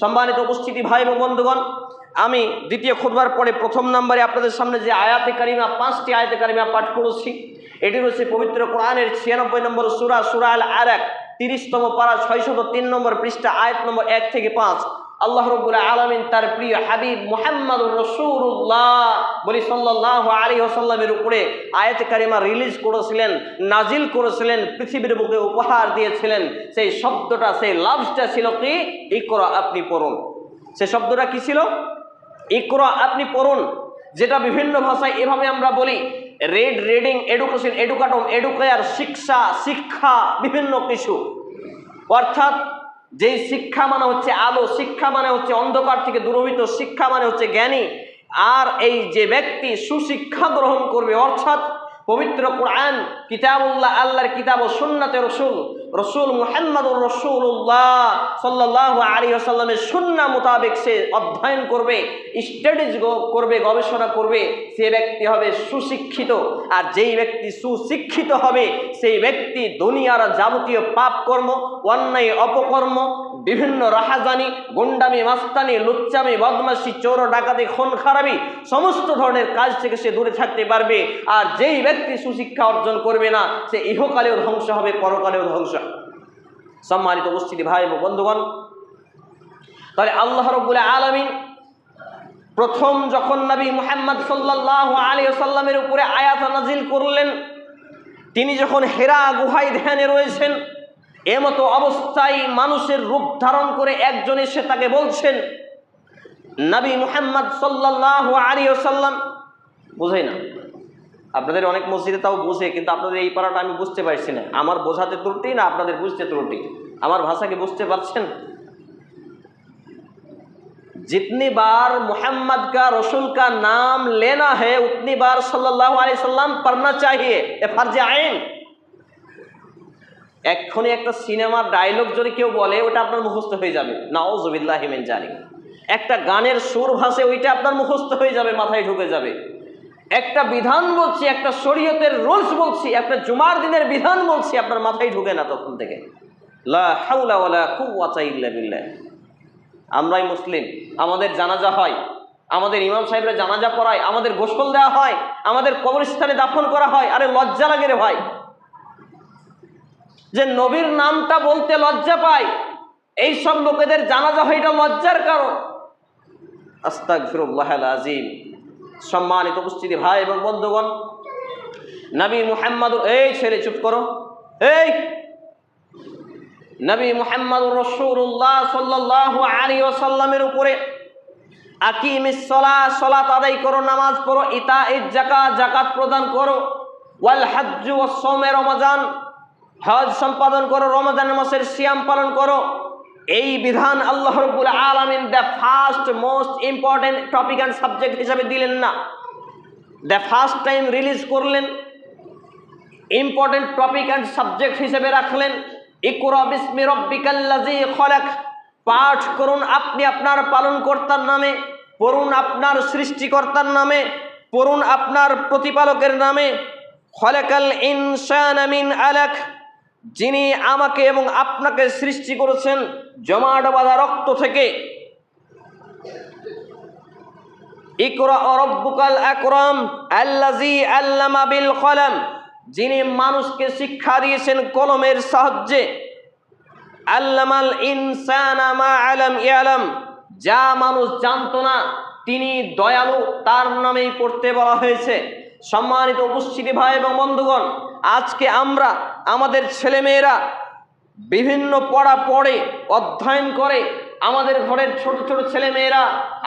সম্মানিত উপস্থিতি ভাই এবং বন্ধুগণ, আমি দ্বিতীয় খুদবার পরে প্রথম নাম্বারে আপনাদের সামনে যে আয়াতে কারিমা, পাঁচটি আয়াতে কারিমা পাঠ করেছি, এটি রয়েছে পবিত্র কোরআনের ছিয়ানব্বই নম্বর সুরা সুরা আর এক তিরিশতম পাড়া ছয়শত তিন নম্বর পৃষ্ঠা, আয়াত নম্বর এক থেকে পাঁচ। আল্লাহ রব্বুল আলমিন তার প্রিয় হাবিব মোহাম্মদুর রসুল্লাহ বলি সাল্লাহ আলী ওসাল্লামের উপরে আয়াত কারিমা রিলিজ করেছিলেন নাজিল করেছিলেন, পৃথিবীর বুকে উপহার দিয়েছিলেন। সেই শব্দটা, সেই লাভসটা ছিল কি? ইকরা, আপনি পড়ুন। সে শব্দটা কি ছিল? ইকরা, আপনি পড়ুন। যেটা বিভিন্ন ভাষায় এভাবে আমরা বলি, রেড রিডিং, এডুকেশন, এডুকাটম, এডুকেয়ার, শিক্ষা শিক্ষা, বিভিন্ন কিছু। অর্থাৎ যেই শিক্ষা মানে হচ্ছে আলো, শিক্ষা মানে হচ্ছে অন্ধকার থেকে দূরভূত শিক্ষা মানে হচ্ছে জ্ঞানী। আর এই যে ব্যক্তি সুশিক্ষা গ্রহণ করবে, অর্থাৎ পবিত্র কোরআন, কিতাবুল্লাহ, আল্লাহর কিতাব ও সুন্নাতে রসুল রসুল মুহাম্মদুর রসুল্লাহ সাল্লাহ আলী আসাল্লামের সুন্না মোতাবেক সে অধ্যয়ন করবে স্টাডিজ করবে, গবেষণা করবে, সে ব্যক্তি হবে সুশিক্ষিত। আর যেই ব্যক্তি সুশিক্ষিত হবে, সেই ব্যক্তি দুনিয়ার যাবতীয় পাপকর্ম, অন্যায়, অপকর্ম বিভিন্ন রাহাজানি, গুন্ডামি, মাস্তানি, লুচ্চামি বদমাসি চোর, ডাকাতি, খুন, খারাপি, সমস্ত ধরনের কাজ থেকে সে দূরে থাকতে পারবে আর যেই ব্যক্তি সুশিক্ষা অর্জন করবে না, সে ইহকালেও ধ্বংস হবে, পরকালেও ধ্বংস। সম্মানিত উপস্থিতি ভাই এবং বন্ধুগণ, তাহলে আল্লাহ রব্বুল আলমিন প্রথম যখন নবী মুহাম্মদ সাল্লাহ আলী সাল্লামের উপরে আয়াত নাজিল করলেন, তিনি যখন হেরা, গুহায় ধ্যানে রয়েছেন এমতো অবস্থায় মানুষের রূপ ধারণ করে একজন এসে তাকে বলছেন নবী মুহাম্মদ সাল্লাহ আলী সাল্লাম বুঝাই না আপনাদের অনেক মসজিদে তাও বুঝে কিন্তু আপনাদের এই পাড়াটা আমি বুঝতে পারছি না আমার বোঝাতে ত্রুটি না আপনাদের বুঝতে ত্রুটি আমার ভাষাকে বুঝতে পারছেন जितनी बार मोहम्मद का रसूल का नाम लेना है उतनी बार सल्लल्लाहु अलैहि वसल्लम पढ़ना चाहिए ये फर्ज आइन এক্ষুনি একটা সিনেমার ডায়লগ যদি কেউ বলে, ওটা আপনার মুখস্থ হয়ে যাবে। নাওজবিল্লাহ হিমেন জানি একটা গানের সুর ভাসে, ওইটা আপনার মুখস্থ হয়ে যাবে, মাথায় ঢুকে যাবে। একটা বিধান বলছি, একটা শরীয়তের রুলস বলছি, একটা জুমার দিনের বিধান বলছি, আপনার মাথায় ঢুকে না তখন থেকে। আমরাই মুসলিম, আমাদের জানাজা হয়। আমাদের ইমাম সাহেবরা জানাজা পড়ায়, আমাদের গোসল দেওয়া হয়, আমাদের কবরস্থানে দাফন করা হয়। আরে লজ্জা লাগে রে ভাই। যে নবীর নামটা বলতে লজ্জা পায়। এই সব লোকেদের জানাজা হয়, এটা লজ্জার কারণ। আস্তাক ফিরুল্লাহ আজিম সম্মানিত উপস্থিতি ভাই এবং বন্ধুগণ, নবী মুহাম্মদ এই ছেলে, চুপ করো। এই! নবী মুহাম্মদ রসুল্লাহ সাল্লাহ আলী ওসাল্লামের উপরে আকিমিসলা সলাত আদায় করো, নামাজ পড়ো ইতা ইজ জাকাত জাকাত প্রদান করো। ওয়াল হাজ্জু ও সোমে রমজান। হজ সম্পাদন করো, রমজান মাসের সিয়াম পালন করো। এই বিধান আল্লাহ রব্বুল আলমিন the first most important topic and subject হিসাবে দিলেন না। দ্য ফার্স্ট টাইম রিলিজ করলেন ইম্পর্টেন্ট টপিক অ্যান্ড সাবজেক্ট হিসেবে রাখলেন। পাঠ করুন আপনি আপনার পালনকর্তার নামে, পড়ুন আপনার সৃষ্টিকর্তার নামে, পড়ুন আপনার প্রতিপালকের নামে। খলাকাল ইনসান আমিন আলাক যিনি আমাকে এবং আপনাকে সৃষ্টি করেছেন জমাট বাঁধা রক্ত থেকে। যিনি মানুষকে শিক্ষা দিয়েছেন কলমের সাহায্যে। আল্লামাল ইনসানমা আলম ইয়ালাম, যা মানুষ জানতো না, তিনি দয়ালু, তার নামেই পড়তে বলা হয়েছে। সম্মানিত উপস্থিতি ভাই এবং বন্ধুগণ আজকে আমরা আমাদের ছেলেমেয়েরা বিভিন্ন পড়া পড়ে, অধ্যয়ন করে আমাদের ঘরের ছোট ছোট ছেলেমেয়েরা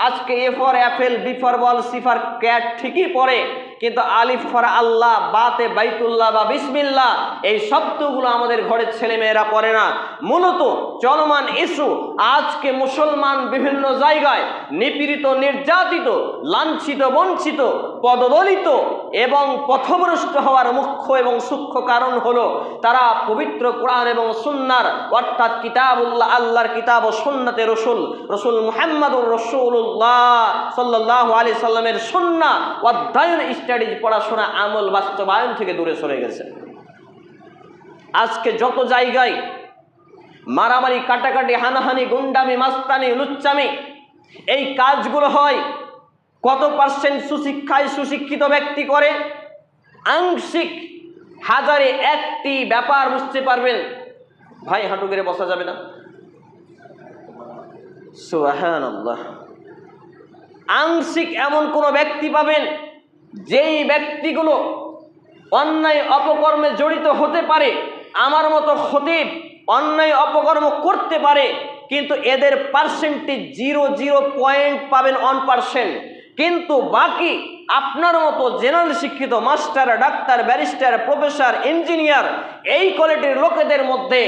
আজকে A for apple B for ball C for for cat ঠিকই পড়ে। কিন্তু আলিফ, ফর, আল্লাহ, বাতে বাইতুল্লাহ বা বিসমিল্লাহ, এই শব্দগুলো আমাদের ঘরের ছেলেমেয়েরা পড়ে না। মূলত চলমান ইস্যু আজকে মুসলমান বিভিন্ন জায়গায় নিপীড়িত, নির্যাতিত, লাঞ্ছিত, বঞ্চিত, পদদলিত এবং পথভ্রষ্ট হওয়ার মুখ্য এবং সূক্ষ্ম কারণ হলো তারা পবিত্র কোরআন এবং সুন্নার, অর্থাৎ কিতাবুল্লাহ, আল্লাহর কিতাব ও সুন্নাতে রসুল রসুল মুহাম্মাদুর রসুল্লাহ সাল্লাহ আলি সাল্লামের সুন্না অধ্যয়ন স্টাডিজ পড়াশোনা আমল বাস্তবায়ন থেকে দূরে সরে গেছে। আজকে যত জায়গায় মারামারি, কাটাকাটি, হানাহানি, গুন্ডামি, মাস্তানি, লুচ্চামি, এই কাজগুলো হয়, কত পার্সেন্ট সুশিক্ষায় সুশিক্ষিত ব্যক্তি করে, আংশিক হাজারে একটি ব্যাপার বুঝতে পারবেন, ভাই হাঁটু গেড়ে বসা যাবে না। আংশিক এমন কোনো ব্যক্তি পাবেন যেই ব্যক্তিগুলো অন্যায় অপকর্মে জড়িত হতে পারে, আমার মতো খতিব অন্যায় অপকর্ম করতে পারে, কিন্তু এদের পার্সেন্টেজ জিরো জিরো পয়েন্ট পাবেন ওয়ান পার্সেন্ট কিন্তু বাকি আপনার মতো জেনারেল শিক্ষিত master, doctor, barrister, professor, engineer, এই কোয়ালিটির লোকেদের মধ্যে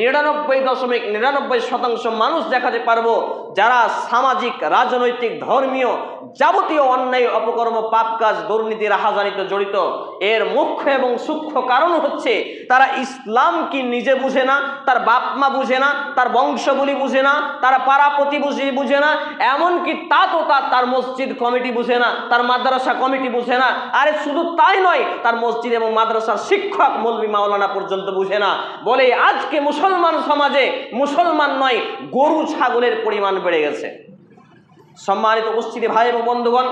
নিরানব্বই দশমিক নিরানব্বই শতাংশ মানুষ দেখাতে পারব যারা সামাজিক, রাজনৈতিক, ধর্মীয় যাবতীয় অন্যায়, অপকর্ম, পাপ কাজ, দুর্নীতি, রাহাজানিতে জড়িত। এর মুখ্য এবং সূক্ষ্ম কারণ হচ্ছে তারা ইসলাম কি নিজে বুঝে না, তার বাপ মা বুঝে না, তার বংশবলি বুঝে না, তার পাড়া প্রতিবেশী বুঝে না, এমনকি তা তো তার মসজিদ কমিটি বুঝে না, তার মাদ্রাসা কমিটি বুঝে না। আরে শুধু তাই নয়, তার মসজিদ এবং মাদ্রাসার শিক্ষক মৌলবী মাওলানা পর্যন্ত বুঝে না। বলে আজকে মুসলমান সমাজে মুসলমান নয়, গরু, ছাগলের পরিমাণ বেড়ে গেছে। সম্মানিত উপস্থিতি ভাই এবং বন্ধুগণ।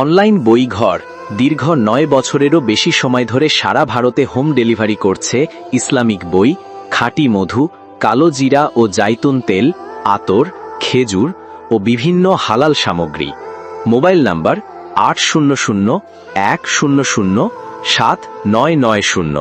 অনলাইন বইঘর দীর্ঘ নয় বছরেরও বেশি সময় ধরে সারা ভারতে হোম ডেলিভারি করছে ইসলামিক বই, খাঁটি মধু, কালো জিরা ও জাইতুন তেল, আতর, খেজুর ও বিভিন্ন হালাল সামগ্রী। মোবাইল নাম্বার আট শূন্য শূন্য এক শূন্য শূন্য সাত নয় নয় শূন্য।